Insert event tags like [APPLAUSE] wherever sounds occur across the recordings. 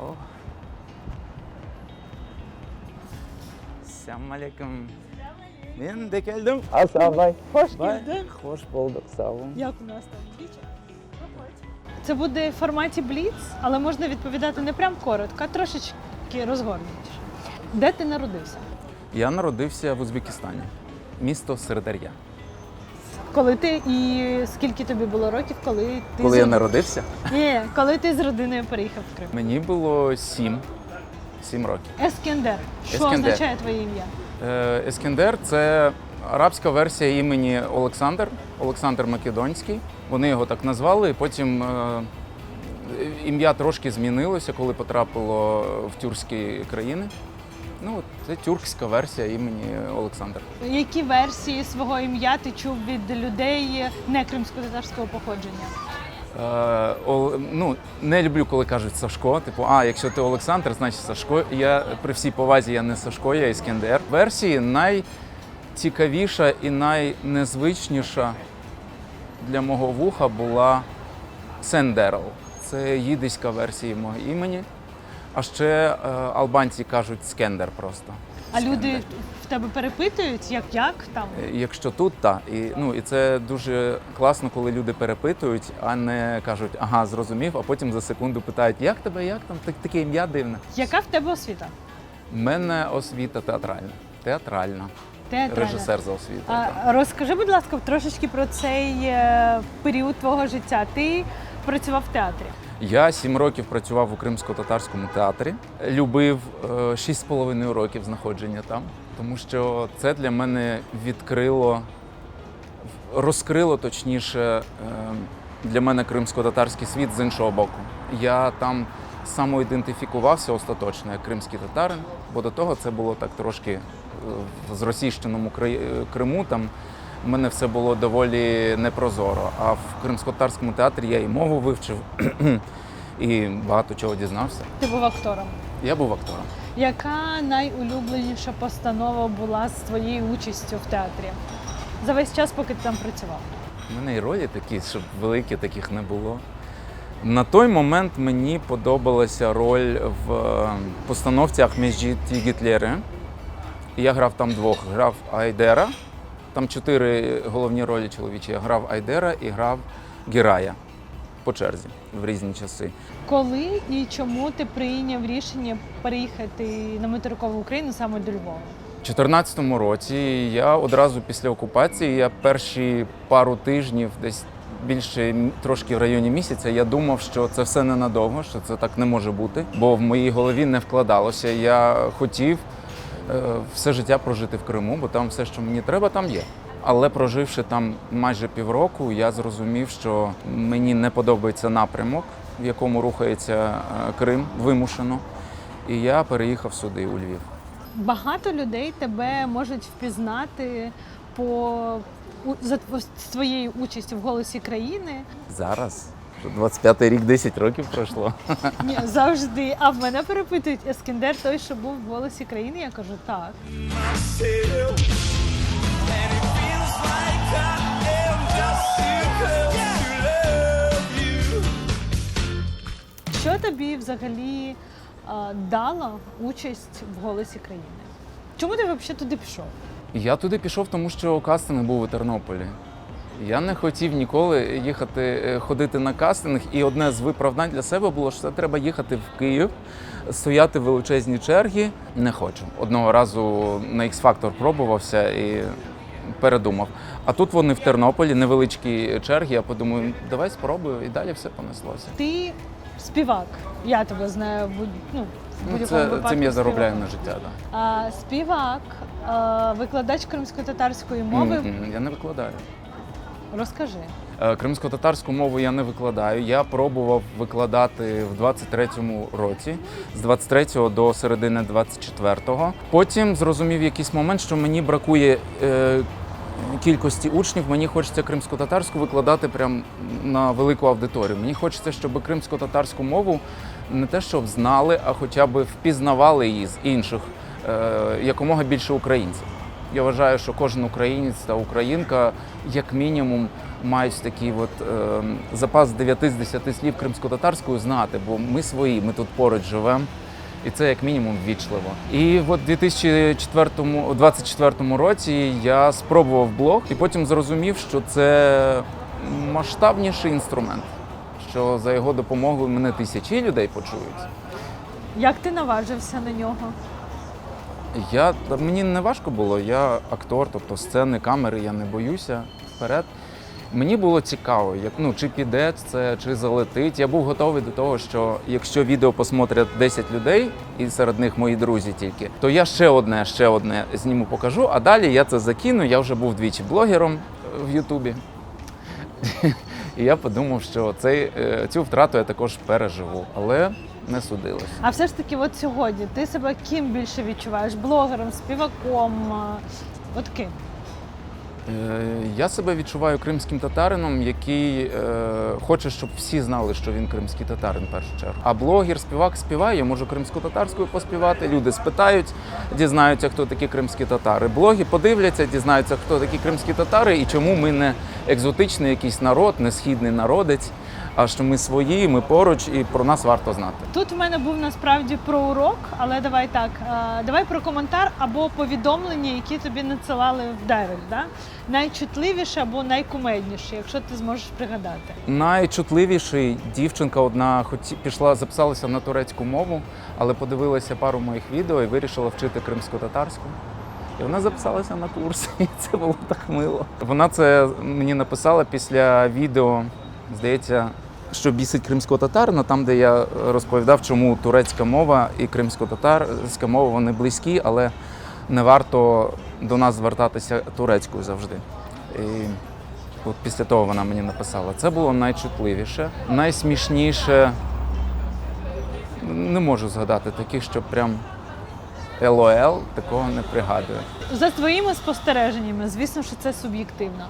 Oh. Selamun Aleyküm. Ben de geldim. Asabay. Hoş geldin. Hoş bulduk, sağ olun. Як у нас там двічі? Це буде в форматі бліц, але можна відповідати не прям коротко, а трошечки розгорнутіше. Де ти народився? Я народився в Узбекистані, місто Сердар'я. Коли ти і скільки тобі було років, коли ти Коли з... я народився, Ні, коли ти з родиною переїхав в Крим? мені було сім, сім років. Ескендер. Що Ескендер. означає твоє ім'я? Е, Ескендер це арабська версія імені Олександр, Олександр Македонський. Вони його так назвали. і Потім е, ім'я трошки змінилося, коли потрапило в тюркські країни. Ну, це тюркська версія імені Олександр. Які версії свого ім'я ти чув від людей не кримсько-татарського походження? Е, Ол- ну, не люблю, коли кажуть Сашко. Типу, а якщо ти Олександр, значить Сашко. Я при всій повазі я не Сашко, я Іскендер. Версії найцікавіша і найнезвичніша для мого вуха була Сендерл. Це їдиська версія мого імені. А ще е, албанці кажуть скендер просто. А люди в тебе перепитують, як як там? Е, Якщо тут, так. І, ну, і це дуже класно, коли люди перепитують, а не кажуть, ага, зрозумів, а потім за секунду питають, як тебе, як там, так, таке ім'я дивне. Яка в тебе освіта? У мене освіта театральна. Театральна. Театральна. Режисер за освітою. так. А, розкажи, будь ласка, трошечки про цей е, період твого життя. Ти працював в театрі. Я сім років працював у кримсько-татарському театрі. Любив е, шість з половиною років знаходження там, тому що це для мене відкрило, розкрило точніше е, для мене кримсько-татарський світ з іншого боку. Я там самоідентифікувався остаточно як кримський татарин, бо до того це було так трошки е, в зросійщеному Криму. Там в мене все було доволі непрозоро. А в кримсько-татарському театрі я і мову вивчив, [CLEARS THROAT] і багато чого дізнався. Ти був актором. Я був актором. Яка найулюбленіша постанова була з твоєю участю в театрі? За весь час, поки ти там працював. У мене і ролі такі, щоб великі таких не було. На той момент мені подобалася роль в е, постановці Ахмеджі ті Гітлери. Я грав там двох. Грав Айдера. Там чотири головні ролі чоловічі. Я грав Айдера і грав Гірая по черзі в різні часи. Коли і чому ти прийняв рішення переїхати на материкову Україну саме до Львова? У 2014 році я одразу після окупації, я перші пару тижнів, десь більше трошки в районі місяця, я думав, що це все ненадовго, що це так не може бути, бо в моїй голові не вкладалося. Я хотів все життя прожити в Криму, бо там все, що мені треба, там є. Але проживши там майже півроку, я зрозумів, що мені не подобається напрямок, в якому рухається е, Крим вимушено. І я переїхав сюди, у Львів. Багато людей тебе можуть впізнати по за твоєю участю в голосі країни. Зараз. 25-й рік 10 років пройшло. Ні, завжди. А в мене перепитують Ескендер, той, що був в голосі країни. Я кажу, так. Що тобі взагалі е, дала участь в голосі країни? Чому ти взагалі туди пішов? Я туди пішов, тому що кастинг був у Тернополі. Я не хотів ніколи їхати, е, ходити на кастинг, і одне з виправдань для себе було, що це треба їхати в Київ, стояти в величезні черги. Не хочу. Одного разу на X-Factor пробувався і передумав. А тут вони в Тернополі, невеличкі черги. Я подумаю, давай спробую, і далі все понеслося. Ти співак. Я тебе знаю будь- ну, в Ну, це, випадку. цим я заробляю співак. на життя. Да. А, співак, а, викладач кримсько-татарської мови. М-м, Я не викладаю. Розкажи. Е, Кримсько-татарську мову я не викладаю. Я пробував викладати в 23-му році, з 23-го до середини 24-го. Потім зрозумів якийсь момент, що мені бракує е, кількості учнів. Мені хочеться кримсько-татарську викладати прям на велику аудиторію. Мені хочеться, щоб кримсько-татарську мову не те, щоб знали, а хоча б впізнавали її з інших е, якомога більше українців. Я вважаю, що кожен українець та українка, як мінімум, мають такий от, е, запас 9 з 10 слів кримсько-татарською знати, бо ми свої, ми тут поруч живемо. І це як мінімум ввічливо. І от у 2024 році я спробував блог і потім зрозумів, що це масштабніший інструмент, що за його допомогою мене тисячі людей почують. Як ти наважився на нього? Я мені не важко було. Я актор, тобто сцени, камери, я не боюся вперед. Мені було цікаво, як ну чи піде це, чи залетить. Я був готовий до того, що якщо відео посмотрять 10 людей, і серед них мої друзі тільки, то я ще одне, ще одне зніму, покажу. А далі я це закину. Я вже був двічі блогером в Ютубі. І я подумав, що цей, е, цю втрату я також переживу, але не судилось. А все ж таки, от сьогодні ти себе ким більше відчуваєш? Блогером, співаком? а, От ким? Е, Я себе відчуваю кримським татарином, який е, хоче, щоб всі знали, що він кримський татарин в першу чергу. А блогер, співак співає, я можу кримсько-татарською поспівати. Люди спитають, дізнаються, хто такі кримські татари. Блоги подивляться, дізнаються, хто такі кримські татари і чому ми не екзотичний якийсь народ, не східний народець, а що ми свої, ми поруч, і про нас варто знати. Тут в мене був насправді про урок, але давай так. Давай про коментар або повідомлення, які тобі надсилали в Дайрект. Да? Найчутливіше або найкумедніше, якщо ти зможеш пригадати. Найчутливіший дівчинка одна хоті пішла, записалася на турецьку мову, але подивилася пару моїх відео і вирішила вчити кримсько-татарську. І вона записалася на курс, [LAUGHS] і це було так мило. Вона це мені написала після відео, здається, що бісить кримського татарина, там, де я розповідав, чому турецька мова і кримсько-татарська мова вони близькі, але не варто до нас звертатися турецькою завжди. І От після того вона мені написала. Це було найчутливіше, найсмішніше. Не можу згадати таких, що прям ЛОЛ, такого не пригадую. За твоїми спостереженнями, звісно, що це суб'єктивно.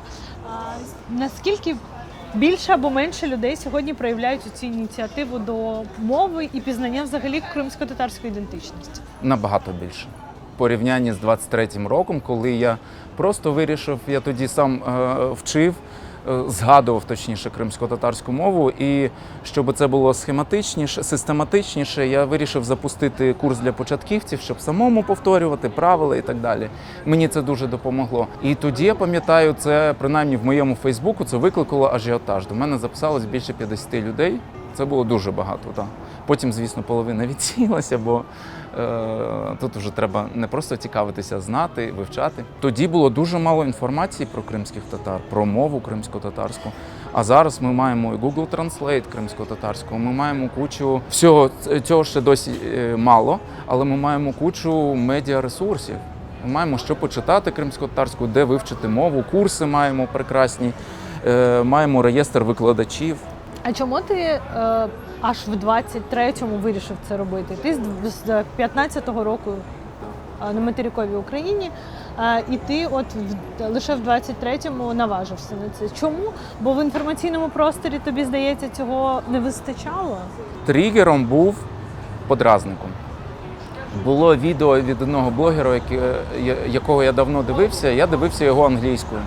Наскільки більше або менше людей сьогодні проявляють цю ініціативу до мови і пізнання взагалі кримсько-татарської ідентичності? Набагато більше. Порівнянні з 23-м роком, коли я просто вирішив, я тоді сам е, вчив, згадував точніше кримсько-татарську мову, і щоб це було схематичніше, систематичніше, я вирішив запустити курс для початківців, щоб самому повторювати правила і так далі. Мені це дуже допомогло. І тоді я пам'ятаю, це принаймні в моєму Фейсбуку це викликало ажіотаж. До мене записалось більше 50 людей. Це було дуже багато. Так. Потім, звісно, половина [LAUGHS] відсіялася, бо е, тут вже треба не просто цікавитися, знати, вивчати. Тоді було дуже мало інформації про кримських татар, про мову кримсько-татарську. А зараз ми маємо і Google Translate кримсько-татарського, ми маємо кучу всього цього ще досі е, мало, але ми маємо кучу медіаресурсів. Ми маємо що почитати кримсько-татарську, де вивчити мову, курси маємо прекрасні, е, маємо реєстр викладачів. А чому ти е, аж в 23-му вирішив це робити? Ти з- з 15-го року е, на материковій Україні, е, і ти от в- лише в 23-му наважився на це. Чому? Бо в інформаційному просторі тобі здається цього не вистачало? Тригером був подразником. Було відео від одного блогера, якого я давно дивився. Я дивився його англійською.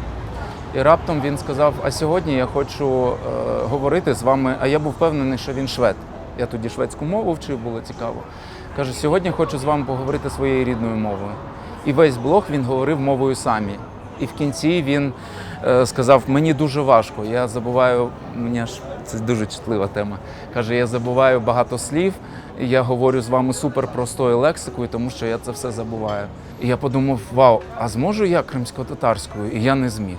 І раптом він сказав: А сьогодні я хочу е, говорити з вами. А я був впевнений, що він швед. Я тоді шведську мову вчив, було цікаво. Каже, сьогодні хочу з вами поговорити своєю рідною мовою. І весь блог він говорив мовою самі. І в кінці він е, сказав: мені дуже важко. Я забуваю, мені аж це дуже чутлива тема. Каже, я забуваю багато слів. Я говорю з вами супер простою лексикою, тому що я це все забуваю. І я подумав: вау, а зможу я кримсько-татарською? І я не зміг.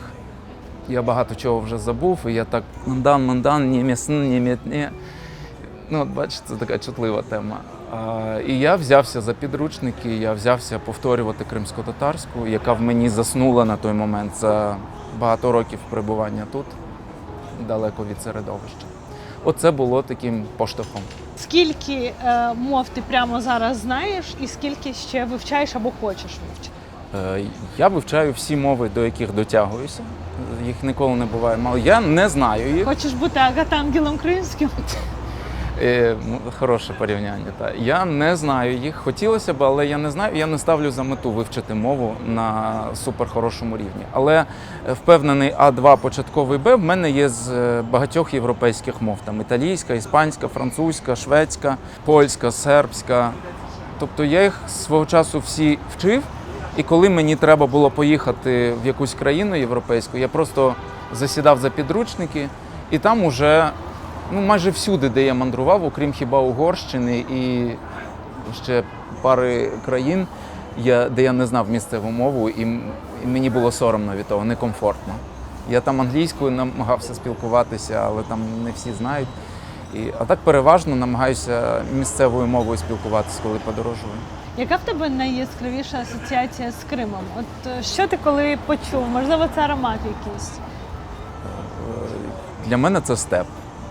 Я багато чого вже забув, і я так мандан, мандан, ні м'ясн, ні м'ятне. Ну, от бачите, це така чутлива тема. А, і я взявся за підручники, я взявся повторювати кримсько-татарську, яка в мені заснула на той момент за багато років перебування тут, далеко від середовища. Оце було таким поштовхом. Скільки е, мов ти прямо зараз знаєш, і скільки ще вивчаєш або хочеш вивчити? Е, Я вивчаю всі мови, до яких дотягуюся. Їх ніколи не буває мало. Я не знаю їх. Хочеш бути агатангелом кримським? Е, м, Хороше порівняння. Та. Я не знаю їх. Хотілося б, але я не знаю. Я не ставлю за мету вивчити мову на суперхорошому рівні. Але е, впевнений, А2 початковий Б в мене є з е, багатьох європейських мов. Там італійська, іспанська, французька, шведська, польська, сербська. Тобто я їх свого часу всі вчив. І коли мені треба було поїхати в якусь країну європейську, я просто засідав за підручники, і там уже ну, майже всюди, де я мандрував, окрім хіба Угорщини і ще пари країн, я, де я не знав місцеву мову, і, і мені було соромно від того, некомфортно. Я там англійською намагався спілкуватися, але там не всі знають. І, а так переважно намагаюся місцевою мовою спілкуватися, коли подорожую. Яка в тебе найяскравіша асоціація з Кримом? От е, що ти коли почув? Можливо, це аромат якийсь? Для мене це степ.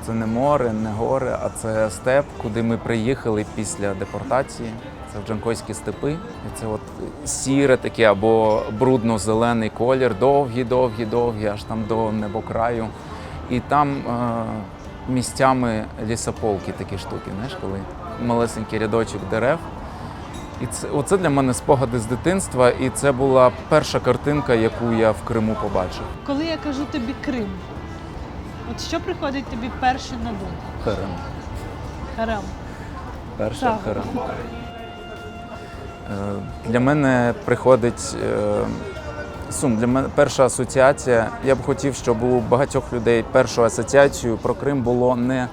Це не море, не гори, а це степ, куди ми приїхали після депортації. Це Джанкойські степи. І це от сіре таке або брудно-зелений колір, довгі, довгі, довгі, аж там до небокраю. І там е, місцями лісополки такі штуки, знаєш, коли малесенький рядочок дерев. І це оце для мене спогади з дитинства, і це була перша картинка, яку я в Криму побачив. Коли я кажу тобі Крим, от що приходить тобі перше на думку? Крим. Харам. Перша Так. Крим. Е, Для мене приходить е, сум. Для мене перша асоціація. Я б хотів, щоб у багатьох людей першою асоціацією про Крим було не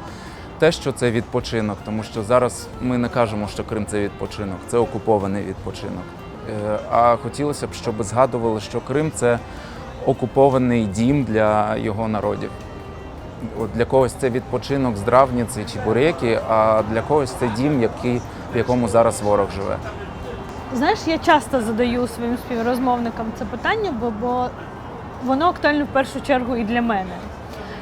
те, що це відпочинок, тому що зараз ми не кажемо, що Крим це відпочинок, це окупований відпочинок. Е, А хотілося б, щоб згадували, що Крим це окупований дім для його народів. От для когось це відпочинок з Дравниці чи Буряки, а для когось це дім, який, в якому зараз ворог живе. Знаєш, я часто задаю своїм співрозмовникам це питання, бо, бо воно актуально в першу чергу і для мене.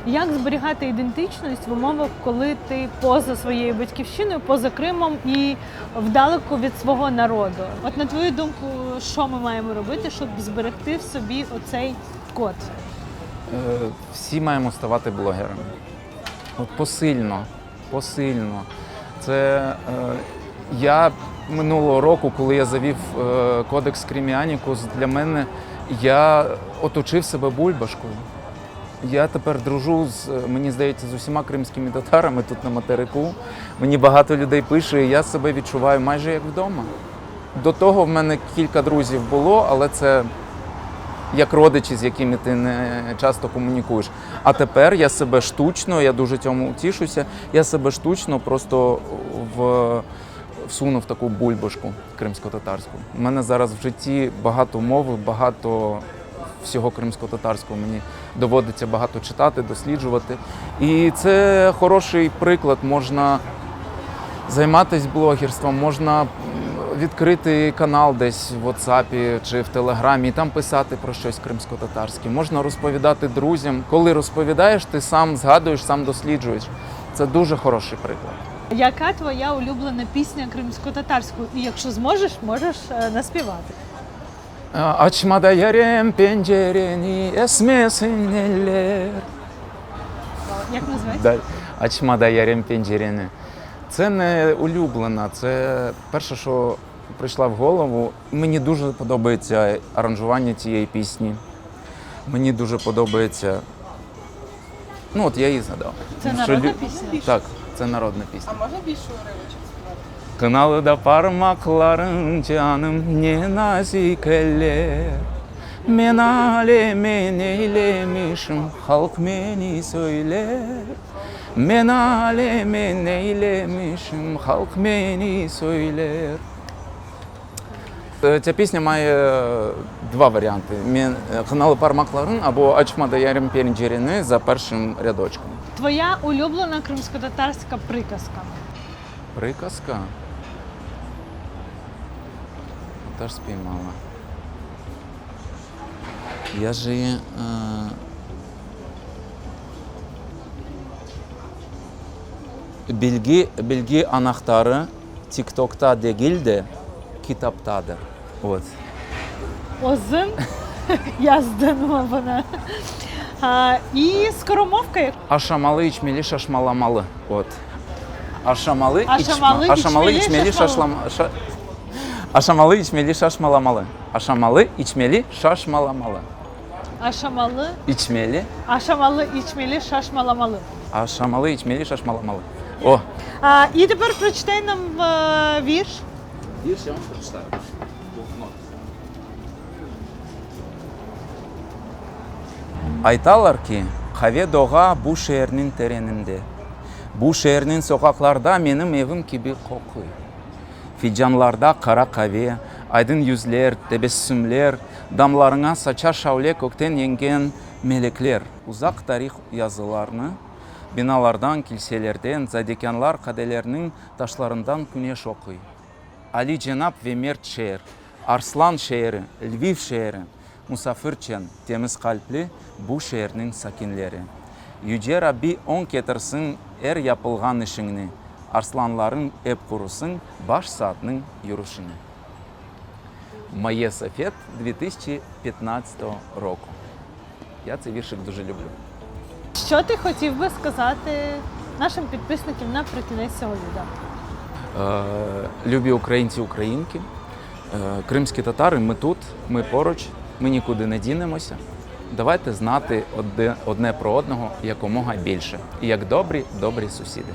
Як зберігати ідентичність в умовах, коли ти поза своєю батьківщиною, поза Кримом і вдалеку від свого народу? От на твою думку, що ми маємо робити, щоб зберегти в собі оцей код? Е, Всі маємо ставати блогерами. От посильно, посильно. Це е, я минулого року, коли я завів е, кодекс Криміанікус, для мене я оточив себе бульбашкою. Я тепер дружу з мені здається з усіма кримськими татарами тут на материку. Мені багато людей пише, і я себе відчуваю майже як вдома. До того в мене кілька друзів було, але це як родичі, з якими ти не часто комунікуєш. А тепер я себе штучно, я дуже цьому тішуся. Я себе штучно просто в, всунув таку бульбашку кримсько-татарську. У мене зараз в житті багато мови, багато всього кримсько-татарського. Мені доводиться багато читати, досліджувати. І це хороший приклад. Можна займатися блогерством, можна відкрити канал десь в WhatsApp чи в Телеграмі і там писати про щось кримсько-татарське. Можна розповідати друзям. Коли розповідаєш, ти сам згадуєш, сам досліджуєш. Це дуже хороший приклад. Яка твоя улюблена пісня кримсько-татарською? І якщо зможеш, можеш е, наспівати. Açmada yarem pencereni esmesin eller. Як називається? Да. Yarem pencereni. Це не улюблена, це перше, що прийшла в голову. Мені дуже подобається аранжування цієї пісні. Мені дуже подобається. Ну, от я її згадав. Це Що народна лю- пісня? Так, це народна пісня. А можна більше уривочок? Kınalıda parmakların canım ne nazik eller Men alemin eylemişim halk beni söyler Men alemin eylemişim halk beni söyler Е, Ця пісня має е, два варіанти: Мен- е, «Кınалы пармакларын або da yarım pencereni за першим рядочком. Твоя улюблена кримсько-татарська приказка. Приказка. тоже спи, мама. Я же... Э, Белги, білгі анахтары тиктокта дегилде китаптады. вот озын яздым И а, скоромовка ашамалы ічмелі шашмаламалы Вот. ашамалы ашамалы ічмелі шашмаламалы ашамалы ичмели шашмаламалы. Ашамалы ичмели шашмаламалы. Ашамалы ичмели. Ашамалы ичмели шашмаламалы. Ашамалы ичмели шашмаламалы. И э, айталарки каве дога бу шернин теренинде бу шернин сокакларда менин мывым киби кокуй Ficanlarda kara kahve, aydın yüzler, tebessümler, damlarına saçar şavle kökten yengen melekler. Uzak tarih yazılarını binalardan, kiliselerden, zadekanlar kadelerinin taşlarından güneş okuy. Ali Cenap ve Mert şehir, Arslan şehri, Lviv şehri, Musafirçen, temiz kalpli bu şehrinin sakinleri. Yüce Rabbi on getirsin er yapılgan işini.'' Arslanların ep kurusun baş saatinin yürüyüşünü. Моє Софет 2015 року. Я цей віршик дуже люблю. Що ти хотів би сказати нашим підписникам наприкінець цього відео? Е, Любі українці, українки, е, кримські татари, ми тут, ми поруч, ми нікуди не дінемося. Давайте знати одне, одне про одного якомога більше. І як добрі, добрі сусіди.